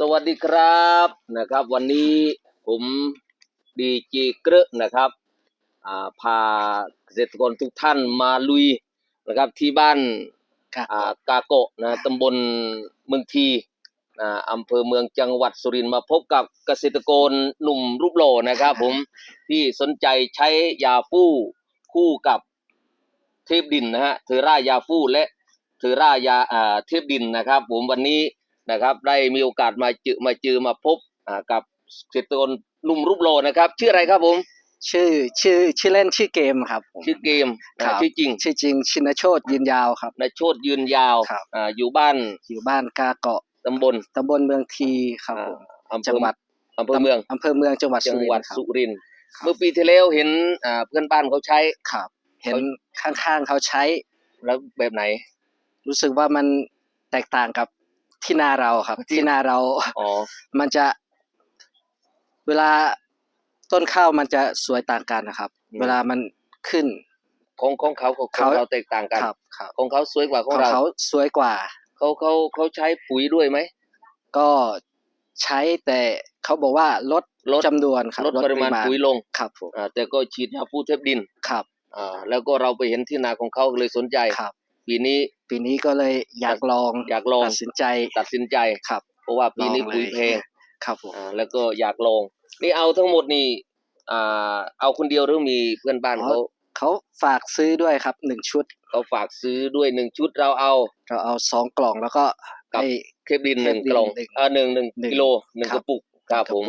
สวัสดีครับนะครับ วันนี้ผมดีจีเกระนะครับอ่าพาเกษตรกรทุกท่านมาลุยนะครับที่บ้านครับอ่ากาโกะนะตำบลเมืองทีนะอำเภอเมืองจังหวัดสุรินทร์มาพบกับเกษตรกรหนุ่มรูปหล่อนะครับ ผมที่สนใจใช้ยาฟู่คู่กับเทพดินนะฮะเทอร่ายาฟู่และเทอร่ายาอ่าเทพดินนะครับ ผมวันนี้ นะครับ ได้มีโอกาสมาเจอมาเจอมาพบอ่ากับเกษตรกรหนุ่มรูปโลนะครับ ชื่ออะไรครับผม ชื่อชื่อชื่อเล่นชื่อเกมครับผมชื่อเกมครันะบชื่อจริง ชื่อจริงชินโชตยืนยาวครับนายโชตยืนยาวครับอ่าอยู่บ้านอยู่บ้านกาเกาะตำบลตำบลเมืองทีครับผมอ่าอำเภจัองหวัดอำเภอเมืองอำเภอเมืองจังหวัดจัสุงรินหวัดทร์ครับ สุรินทร์ครับ เมื่อปีที่แล้วเห็นอ่าเพื่อนบ้านเขาใช้ ครับ เห็นข้างๆเขาใช้แล้วแบบไหน รู้สึกว่ามันแตกต่างกับ ที่นาเราครับ ที่นาเรา อ๋อ มันจะ เวลาต้นข้าวมันจะสวยต่างกันนะครับเวลามันขึ้น ของของเขากับของเขาเราแตกต่างกัน ครับครับของเขาสวยกว่าขขอองงเราเขาสวยกว่า เขาเขาเขาใช้ปุ๋ยด้วยไหม ก็ใช้แต่เขาบอกว่าลดลด จำนวนครับลดปริมาณปุ๋ยลงครับผมอ่าแต่ก็ฉีดยาฟูเทปดินครับ อ่าแล้วก็เราไปเห็นที่นาของเขาเลยสนใจ ครับ ปีนี้ปีนี้ก็เลยอยากลองอยากลองตัดสินใจตัดสินใจครับ เพราะว่าปีนี้ลองเลยปุ๋ยแพงครับผมอ่าแล้วก็อยากลองนี่เอาทั้งหมดนี่อ่าเอาคนเดียวหรือมีเพื่อนบ้านเขาเขาฝากซื้อด้วยครับหนึ่งชุดเขาฝากซื้อด้วยหนึ่งชุดเราเอา เราเอาสองกล่องแล้วก็กับให้เคปดินหนึ่งเคปดินกล่องหนึ่งอ่าหนึ่งหนึ่งหนึ่งกิโลหนึ่งครักบระปุกครับกระผปุมก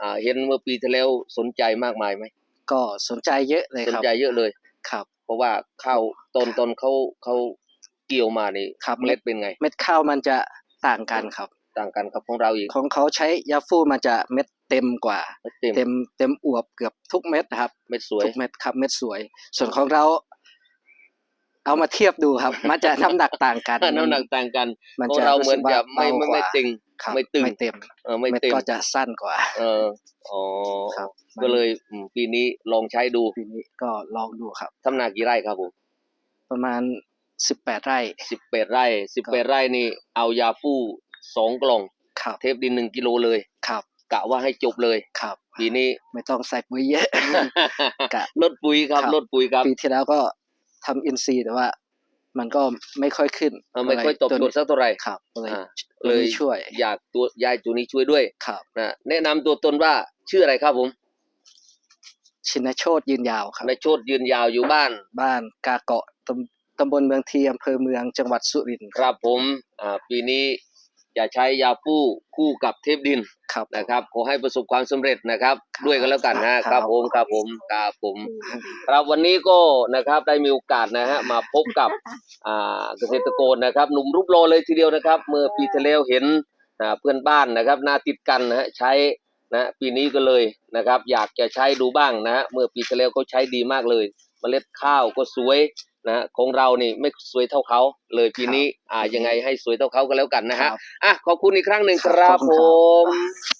อ่าเห็นเมื่อปีที่แล้วสนใจมากมายไหมก็สนใจเยอะเลยสนครับใจเยอะเลยครับ เพราะว่าข้าวตอนตอนเขาเขาเกี่ยวมานี่ครับ เมล็ดเป็นไง เม็ดข้าวมันจะต่างกันครับ ต่างกันครับของเราอีกของเขาใช้ยาฟูมันจะเม็ดเต็มกว่า เต็มเต็มเต็มอวบเกือบทุกเม็ดนะครับ เม็ดสวยทุกเม็ดครับ เม็ดสวย ส่วนของเรา เอามาเทียบดูครับ มันจะน้ำหนักต่างกันน้ำหนักต่างกันมันของจะเราเหมือนจะไม่รู้ไม่สึกว่าไม่เบากว่าตึง ครับไม่ตึง ไม่เต็มเออไม่เม็ดเต็มก็จะสั้นกว่า เอออ๋อครับก็เลยอืมปีนี้ลองใช้ดูปีนี้ก็ลองดูครับทำนากี่ไร่ครับผมประมาณสิบแปดไร่สิบแปดไร่สิบแปดไร่นี่เอายาฟู่สองกล่องครับเทปดินหนึ่งกิโลเลยครับกะว่าให้จบเลยครับ ปีนี้ไม่ต้องใส่ปุ๋ยเยอะกะลดปุ๋ยครับครับลดปุ๋ยครับปีที่แล้วก็ทำอินซีย์แต่ว่า มันก็ไม่ค่อยขึ้นเออไม่ค่อยตบตัวโดดสักเท่าไหร่ครับก็เลยอ่าตัวเลยนี้ช่วย อยากตัวยายตัวนี้ช่วยด้วยครับนะแนะนำตัวตนว่าชื่ออะไรครับผม ชินโชตยืนยาวครับนายโชตยืนยาวอยู่บ้าน บ้านกาเกาะตำตำบลเมืองทีอำเภอเมืองจังหวัดสุรินทร์ครับผม อ่า ปีนี้ จะใช้ยาฟู่คู่กับเทปดินครับ นะครับขอให้ประสบความสำเร็จนะครับครับ ด้วยกันแล้วกันนะคครัรับบ ผมครับผมครับผม ครับวันนี้ก็นะครับได้มีโอกาสนะฮะมาพบกับอ่าเกษตรกรนะครับ หนุ่มรูปโลเลยทีเดียวนะครับ เมื่อปีที่แล้วเห็นอ่าเพื่อนบ้านนะครับนาติดกันนะฮะใช้นะปีนี้ก็เลยนะครับ อยากจะใช้ดูบ้างนะฮะเมื่อปีที่แล้วเขาใช้ดีมากเลย เมล็ดข้าวก็สวยนะฮะของเรานี่ไม่สวยเท่าเขาเลยปีนี้อ่ายังไงให้สวยเท่าเขาก็แล้วกันนะคฮะรับอะขอบคุณอีกครั้งหนึ่งคครัรับบขอบผคุณครับม